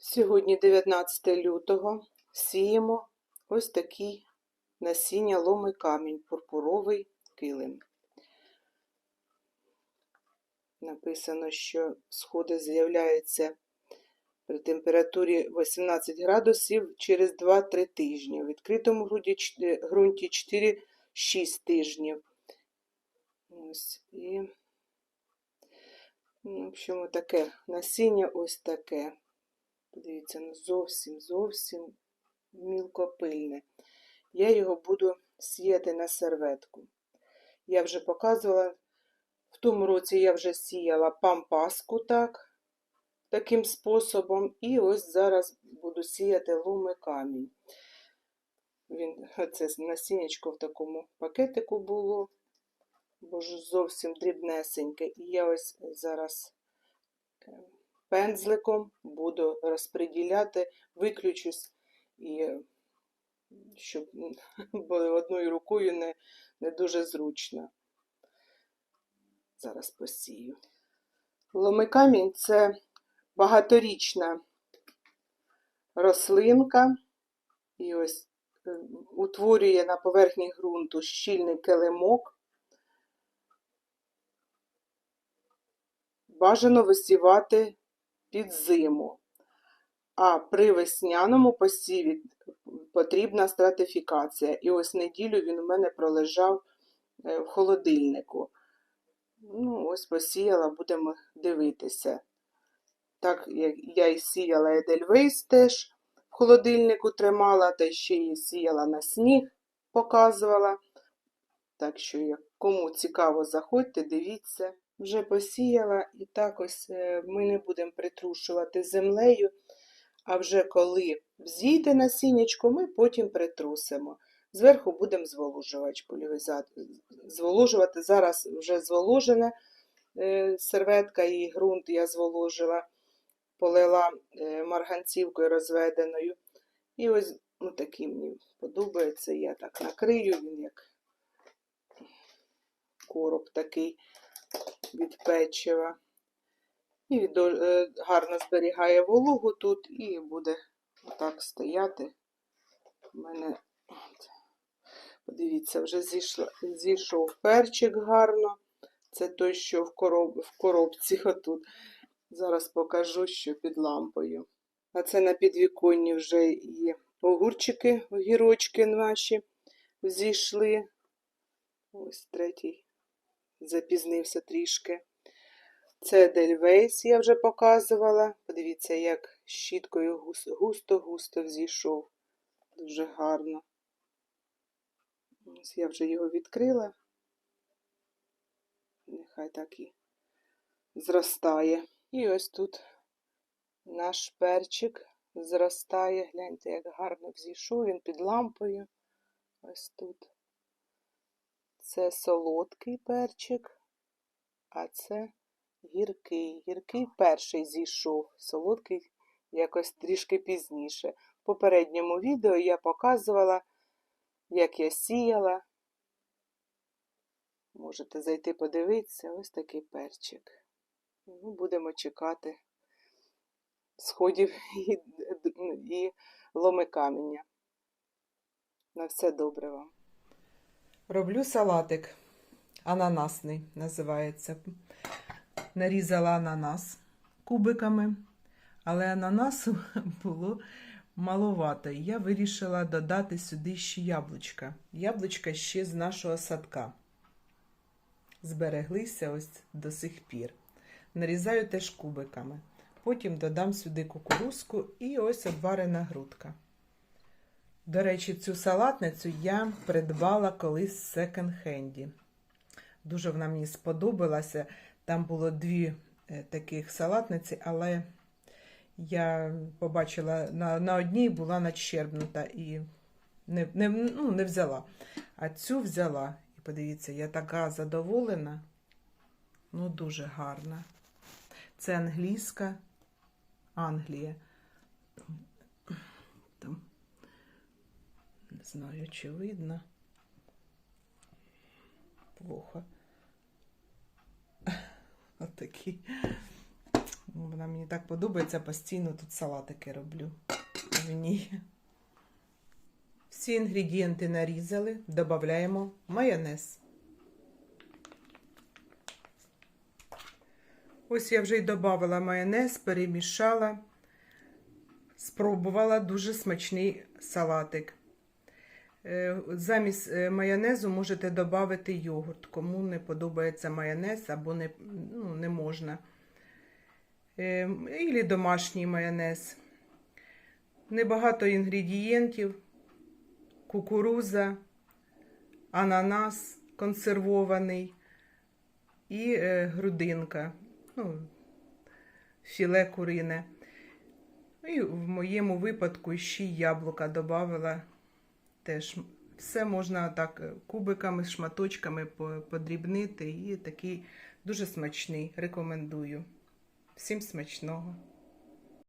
Сьогодні 19 лютого сіємо ось такий насіння ломи камінь, пурпуровий килим. Написано, що сходи з'являються при температурі 18 градусів через 2-3 тижні. В відкритому ґрунті 4-6 тижнів. Ось і ну, в общем, таке насіння ось таке. Подивіться, ну зовсім, зовсім мілкопильне. Я його буду сіяти на серветку. Я вже показувала, в тому році я вже сіяла пампаску так, таким способом. І ось зараз буду сіяти ломи камінь. Він, це насіннячко в такому пакетику було, бо зовсім дрібнесеньке. І я ось зараз пензликом буду розподіляти, виключусь, і щоб бо одною рукою не, не дуже зручно. Зараз посію. Ломикамінь це багаторічна рослинка, і ось е, утворює на поверхні ґрунту щільний килимок. Бажано висівати під зиму. А при весняному посіві потрібна стратифікація. І ось неділю він у мене пролежав е, в холодильнику. Ну, ось посіяла, будемо дивитися. Так, я і сіяла Едельвейс теж в холодильнику тримала, та ще і сіяла на сніг, показувала. Так що, як кому цікаво, заходьте, дивіться. Вже посіяла, і так ось е, ми не будемо притрушувати землею, а вже коли взійде насіннячко, ми потім притрусимо. Зверху будемо зволожувач полівізати. Зволожувати зараз вже зволожена е, серветка і ґрунт я зволожила, полила е, марганцівкою розведеною. І ось ну, такий мені подобається. Я так накрию, він як короб такий від печива. І відо- е, гарно зберігає вологу тут і буде отак стояти. У мене, подивіться, вже зійшла, зійшов перчик гарно. Це той, що в, короб, в коробці отут. Зараз покажу, що під лампою. А це на підвіконні вже і огурчики, огірочки наші зійшли. Ось третій запізнився трішки. Це Дельвейс я вже показувала. Подивіться, як щіткою густо-густо взійшов. Дуже гарно. Ось я вже його відкрила. Нехай так і зростає. І ось тут наш перчик зростає. Гляньте, як гарно взійшов він під лампою. Ось тут. Це солодкий перчик, а це гіркий. Гіркий перший зійшов, солодкий якось трішки пізніше. В попередньому відео я показувала, як я сіяла. Можете зайти подивитися, ось такий перчик. Ну, будемо чекати сходів і, і ломи каміння. На все добре вам. Роблю салатик ананасний називається. Нарізала ананас кубиками, але ананасу було маловато. І я вирішила додати сюди ще яблучка. Яблучка ще з нашого садка. Збереглися ось до сих пір. Нарізаю теж кубиками. Потім додам сюди кукурузку і ось обварена грудка. До речі, цю салатницю я придбала колись в секонд-хенді. Дуже вона мені сподобалася. Там було дві е, таких салатниці, але я побачила на, на одній була надщербнута і не, не, ну, не взяла. А цю взяла. І подивіться, я така задоволена. Ну, дуже гарна. Це англійська Англія. Там не знаю, чи видно. Плохо. Отакий Вона мені так подобається, постійно тут салатики роблю в ній. Всі інгредієнти нарізали, додаємо майонез. Ось я вже й додавала майонез, перемішала, спробувала дуже смачний салатик. Е, Замість е, майонезу можете додати йогурт, кому не подобається майонез або не, ну, не можна. Е, Ілі домашній майонез. Небагато інгредієнтів, кукуруза, ананас консервований і грудинка, ну, філе курине. І в моєму випадку ще яблука додавала. Теж все можна так е, кубиками, шматочками подрібнити і такий дуже смачний. Рекомендую. Всім смачного!